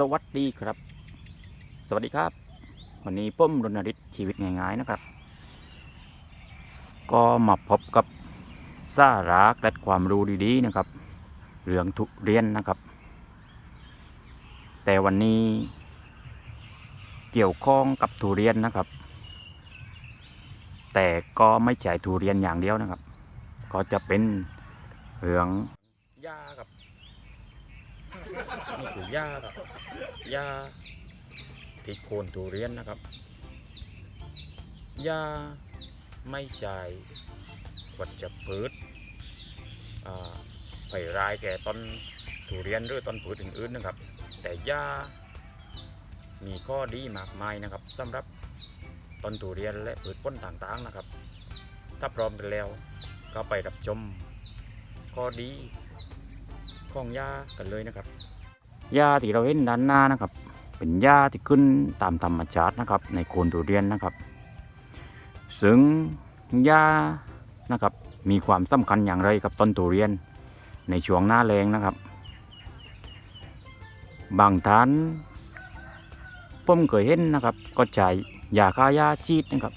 สวัสดีครับ สวัสดีครับ วันนี้ป้มรณฤทธิ์ชีวิตง่ายๆนะครับ ก็มาพบกับสาระและความรู้ดีๆนะครับ เรื่องทุเรียนนะครับ แต่วันนี้เกี่ยวข้องกับทุเรียนนะครับ แต่ก็ไม่ใช่ทุเรียนอย่างเดียวนะครับ ก็จะเป็นเรื่องหญ้ากับ นี่คือหญ้าครับหญ้าที่โคนทุเรียนนะครับหญ้าไม่ใช่วัชพืชไผ่รายแก่ต้นทุเรียนหรือต้นพืชอื่นๆนะครับ แต่หญ้ามีข้อดีมากมายนะครับสำหรับต้นทุเรียนและพืชผลต่างๆนะครับ ถ้าพร้อมกันแล้วก็ไปรับชมข้อดี ของหญ้ากันเลยนะครับหญ้าที่เราเห็นด้านหน้านะครับ เป็นหญ้าที่ขึ้นตามธรรมชาตินะครับ ในโคนทุเรียนนะครับ ซึ่งหญ้านะครับ มีความสำคัญอย่างไรกับต้นทุเรียน ในช่วงหน้าแรงนะครับ บางท่านผมเคยเห็นนะครับ ก็ใช้ยาฆ่าหญ้าชีดนะครับ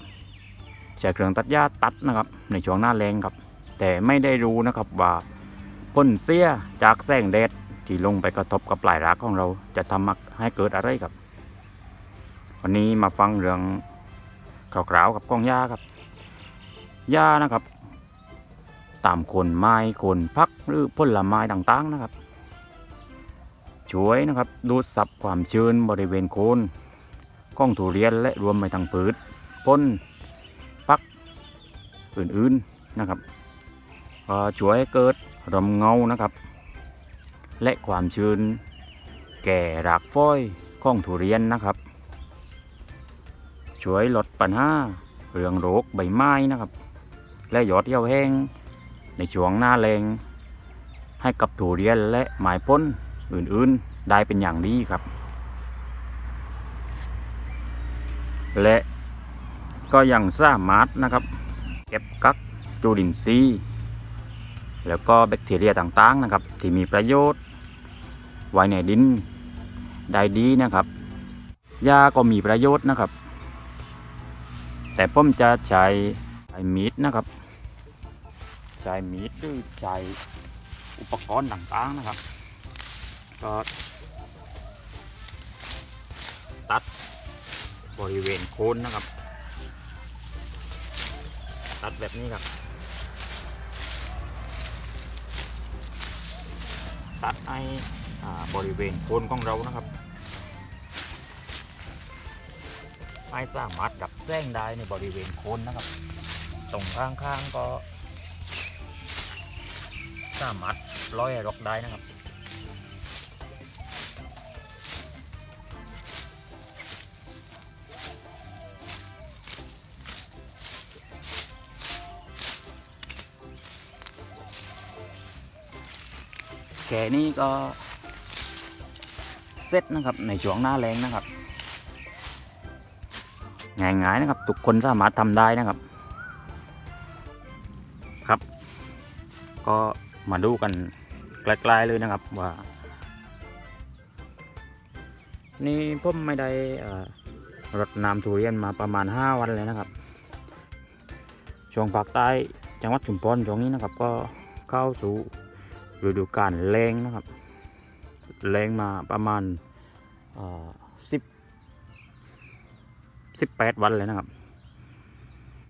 ใช้เครื่องตัดหญ้าตัดนะครับ ในช่วงหน้าแรงครับ แต่ไม่ได้รู้นะครับว่า พ่นเสียจากแสงแดดที่ลงไปกระทบกับปลายรากของเราจะทำให้เกิดอะไรครับ วันนี้มาฟังเรื่องข่าวๆกับกองหญ้าครับหญ้านะครับ ตามโคนไม้โคนพักหรือผลไม้ต่างๆนะครับ ช่วยนะครับดูดซับความชื้นบริเวณโคนก้องทุเรียนและรวมไปทั้งพืชพ้นพักอื่นๆนะครับ ช่วยเกิดลมเงานะครับ และความชื้นแก่รากฝ้อยของทุเรียนนะครับ ช่วยลดปัญหาเรื่องโรคใบไม้นะครับ และยอดเหี่ยวแห้งในช่วงหน้าแรงให้กับทุเรียนและไม้พ้นอื่นๆได้เป็นอย่างดีครับ และก็ยังสามารถนะครับ เก็บกักจุลินทรีย์ แล้วก็แบคทีเรียต่างๆนะครับ ที่มีประโยชน์ ไว้ในดินได้ดีนะครับหญ้าก็มีประโยชน์นะครับ แต่ผมจะใช้ใช้มีดนะครับ ใช้มีดหรือใช้อุปกรณ์ต่างๆนะครับ ก็ตัดบริเวณโคนนะครับ ตัดแบบนี้ครับ ตัดให้อ่าบริเวณโคนของเรานะครับไม่สามารถดับแสงได้ในบริเวณโคนนะครับ ตรงข้างๆก็ สามารถร้อยรกได้นะครับ แกนี่ก็เสร็จนะครับในช่วงหน้าแรงนะครับง่ายๆนะครับทุกคนสามารถทำได้นะครับ ครับ ก็มาดูกันใกล้ๆเลยนะครับว่า นี่ผมไม่ได้รดน้ำทุเรียนมาประมาณ 5 วันเลยนะครับ ช่วงภาคใต้จังหวัดชุมพรช่วงนี้นะครับ ก็เข้าสู่ ฤดูกาลแรงนะครับ แรงมาประมาณสิบสิบแปดวันเลยนะครับ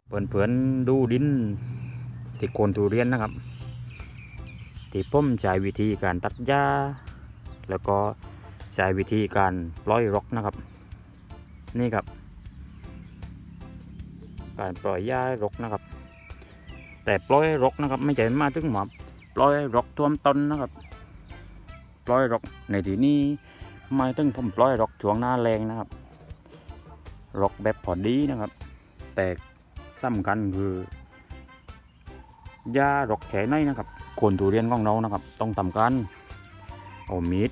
เพื่อนๆดูดินที่โคนทุเรียนนะครับ ที่ผมใช้วิธีการตัดหญ้า แล้วก็ใช้วิธีการปล่อยรกนะครับ นี่ครับ การปล่อยหญ้ารกนะครับ แต่ปล่อยรกนะครับ ไม่ใช่มาถึงหมอบ ปล่อยรกท่วมต้นนะครับปล่อยรกในที่นี้ไม่ต้องผมปล่อยรกช่วงหน้าแรงนะครับรกแบบพอดีนะครับ แต่สำคัญคือหญ้ารกแข็ในนะครับโคนทุเรียนของเรานะครับ ต้องทำการเอามีด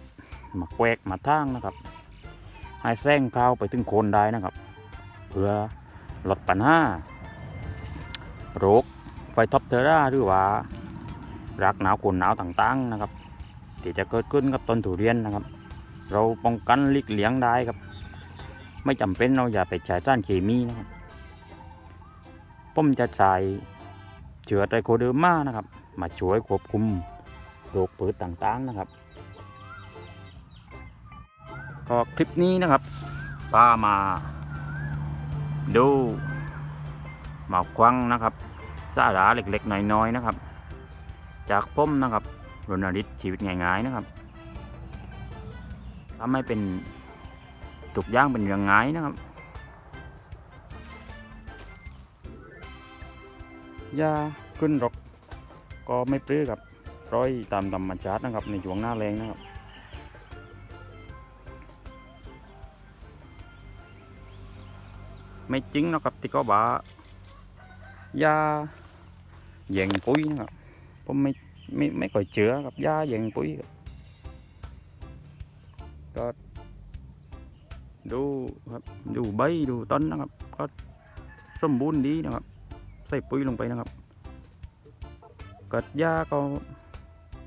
มาแควกมาทางนะครับ ให้แซงเข้าไปถึงโคนได้นะครับ เพื่อลดปัญหาโรคไฟท็อปเทอร่าหรือว่า รักหนาวฝนหนาวต่างๆนะครับที่จะเกิดขึ้นกับต้นทุเรียนนะครับ เราป้องกันลีกเลี่ยงได้ครับ ไม่จำเป็นเราอย่าไปใช้สารเคมีนะครับผมจะใช้เชื้อไตรโคเดอร์มานะครับ มาช่วยควบคุมโรคพืชต่างๆนะครับก็คลิปนี้นะครับป้ามาดูหมาควังนะครับสาระเล็กๆน้อยๆนะครับ จากผมนะครับรณฤทธิ์ชีวิตง่ายๆนะครับทำให้เป็นตุกย่างเป็นเรื่องง่ายนะครับยาขึ้นรกก็ไม่ปลื้อครับร้อยตามธรรมชาตินะครับ ในช่วงหน้าแรงนะครับไม่จริงนะครับที่เขาบอกยาแย่งปุ๋ยนะครับ ผมไม่ไม่ไม่ค่อยเชื่อกับยาแย่งปุ๋ยก็ดูครับดูใบดูต้นนะครับ ก็สมบูรณ์ดีนะครับ ใส่ปุ๋ยลงไปนะครับก็ยาก็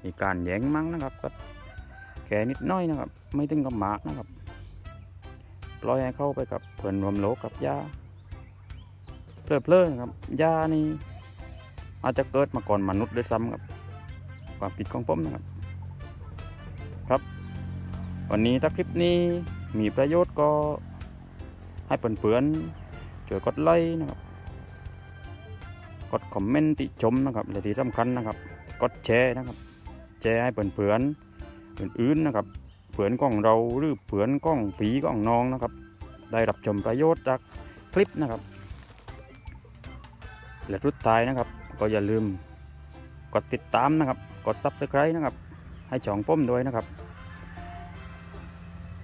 มีการแย่งมั้งนะครับก็แค่นิดน้อยนะครับ ไม่ถึงกับมากนะครับปล่อยให้เข้าไปกับเพื่อนรวมโลกกับยาเพลิดๆนะครับยานี่ อาจจะเกิดมาก่อนมนุษย์ด้วยซ้ำครับ ความผิดของผมนะครับ ครับ วันนี้ถ้าคลิปนี้มีประโยชน์ก็ให้เพื่อนๆช่วยกดไลค์นะครับ กดคอมเมนต์ติชมนะครับและที่สำคัญนะครับ กดแชร์นะครับ แชร์ให้เพื่อนๆอื่นๆนะครับเผื่อนกล้องเราหรือเผื่อนกล้องผีกล้องน้องนะครับ ได้รับชมประโยชน์จากคลิปนะครับ และทุดท้ายนะครับ ก็อย่าลืมกดติดตามนะครับ กดซับสไครต์นะครับ ให้ช่องป้มด้วยนะครับ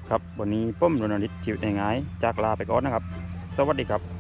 ครับวันนี้ป้มรณฤทธิ์จิวิตง่ายจากลาไปก่อนนะครับ สวัสดีครับ